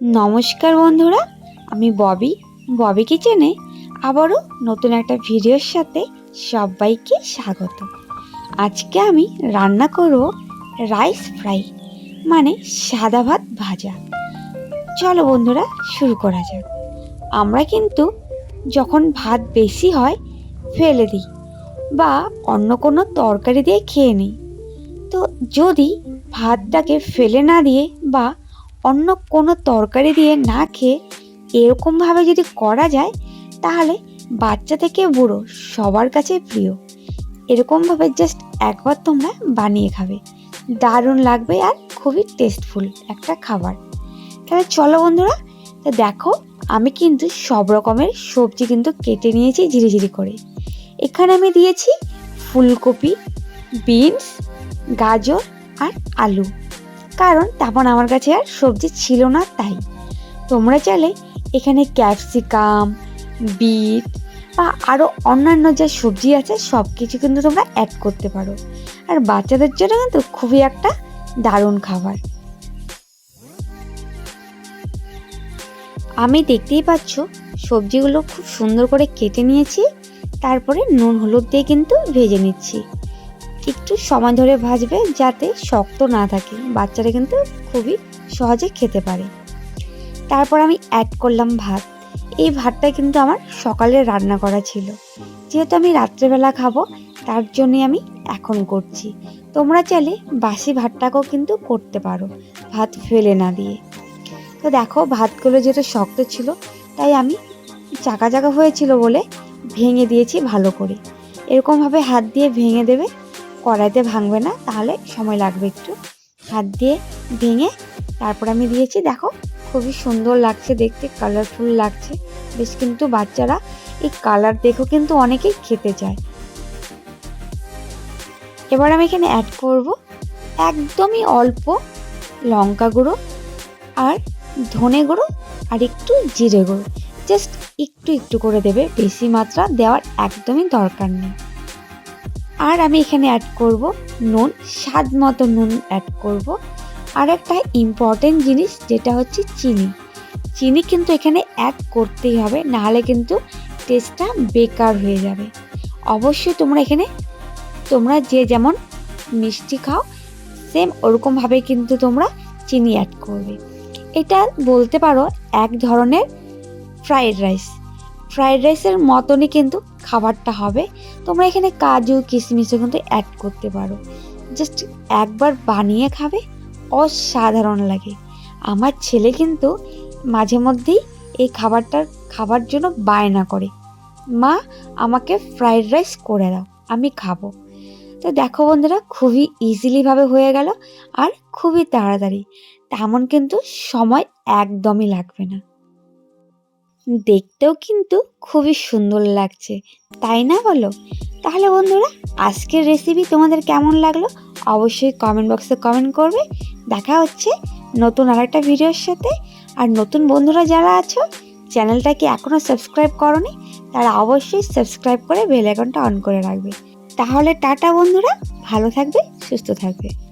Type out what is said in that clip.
নমস্কার বন্ধুরা, আমি ববি। ববি কিচেনে আবারও নতুন একটা ভিডিওর সাথে সবাইকে স্বাগত। আজকে আমি রান্না করব রাইস ফ্রাই মানে সাদা ভাত ভাজা। চলো বন্ধুরা, শুরু করা যাক। আমরা কিন্তু যখন ভাত বেশি হয়, ফেলে দিই বা অন্য কোনো তরকারি দিয়ে খেয়ে নিই। তো যদি ভাতটাকে ফেলে না দিয়ে বা অন্য কোনো তরকারি দিয়ে না খেয়ে এরকমভাবে যদি করা যায়, তাহলে বাচ্চা থেকে বুড়ো সবার কাছে প্রিয়। এরকমভাবে জাস্ট একবার তোমরা বানিয়ে খাবে। দারুণ লাগবে আর খুবই টেস্টফুল একটা খাবার। তাহলে চলো বন্ধুরা, তো দেখো, আমি কিন্তু সব রকমের সবজি কিন্তু কেটে নিয়েছি ঝিরিঝিরি করে। এখানে আমি দিয়েছি ফুলকপি, বিনস, গাজর আর আলু। কারণ তখন আমার কাছে আর সবজি ছিল না তাই। তোমরা চাইলে এখানে ক্যাপসিকাম, বিট বা আরও অন্যান্য যা সবজি আছে সব কিছু কিন্তু তোমরা অ্যাড করতে পারো। আর বাচ্চাদের জন্য কিন্তু খুবই একটা দারুণ খাবার। আমি দেখতেই পাচ্ছ, সবজিগুলো খুব সুন্দর করে কেটে নিয়েছি, তারপরে নুন, হলুদ দিয়ে কিন্তু ভেজে নিচ্ছি। একটু সময় ধরে ভাজবে যাতে শক্ত না থাকে। বাচ্চারা কিন্তু খুবই সহজে খেতে পারে। তারপর আমি অ্যাড করলাম ভাত। এই ভাতটা কিন্তু আমার সকালে রান্না করা ছিল। যেহেতু আমি রাত্রেবেলা খাব, তার জন্যে আমি এখন করছি। তোমরা চাইলে বাসি ভাতটাকেও কিন্তু করতে পারো, ভাত ফেলে না দিয়ে। তো দেখো, ভাতগুলো যেহেতু শক্ত ছিল, তাই আমি চাকা চাকা হয়েছিল বলে ভেঙে দিয়েছি ভালো করে। এরকমভাবে হাত দিয়ে ভেঙে দেবে কড়াইতে ভাঙবে না, তাহলে সময় লাগবে একটু। হাত দিয়ে ভেঙে তারপর আমি দিয়েছি, দেখো খুবই সুন্দর লাগছে দেখতে কালারফুল লাগছে। বেশ কিন্তু বাচ্চারা এই কালার দেখো কিন্তু অনেকেই খেতে চায়। এবার আমি এখানে অ্যাড করব একদমই অল্প লঙ্কা গুঁড়ো আর ধনে গুঁড়ো আর একটু জিরে গুঁড়ো। জাস্ট একটু একটু করে দেবে, বেশি মাত্রা দেওয়ার একদমই দরকার নেই। আর আমি এখানে অ্যাড করব নুন, স্বাদ মতো নুন অ্যাড করব। আর একটা ইম্পর্টেন্ট জিনিস যেটা হচ্ছে চিনি। চিনি কিন্তু এখানে অ্যাড করতেই হবে, নাহলে কিন্তু টেস্টটা বেকার হয়ে যাবে। অবশ্যই তোমরা এখানে, তোমরা যে যেমন মিষ্টি খাও সেম ওরকমভাবে কিন্তু তোমরা চিনি অ্যাড করবে। এটা বলতে পারো এক ধরনের ফ্রাইড রাইস ফ্রাইড রাইসের মতনই কিন্তু খাবারটা হবে। তোমরা এখানে কাজু কিশমিশও কিন্তু অ্যাড করতে পারো। জাস্ট একবার বানিয়ে খাবে, অসাধারণ লাগে। আমার ছেলে কিন্তু মাঝে মধ্যেই এই খাবারটার, খাবার জন্য বায়না করে। মা, আমাকে ফ্রাইড রাইস করে দাও, আমি খাব। তো দেখো বন্ধুরা, খুবই ইজিলিভাবে হয়ে গেল আর খুবই তাড়াতাড়ি। তেমন কিন্তু সময় একদমই লাগবে না। দেখতেও কিন্তু খুবই সুন্দর লাগছে, তাই না বলো? তাহলে বন্ধুরা, আজকের রেসিপি তোমাদের কেমন লাগল? অবশ্যই কমেন্ট বক্সে কমেন্ট করবে। দেখা হচ্ছে নতুন আরেকটা ভিডিওর সাথে। আর নতুন বন্ধুরা যারা আছো, চ্যানেলটাকে এখনও সাবস্ক্রাইব করনি, তারা অবশ্যই সাবস্ক্রাইব করে বেল আইকনটা অন করে রাখবে। তাহলে টাটা বন্ধুরা, ভালো থাকবে, সুস্থ থাকবে।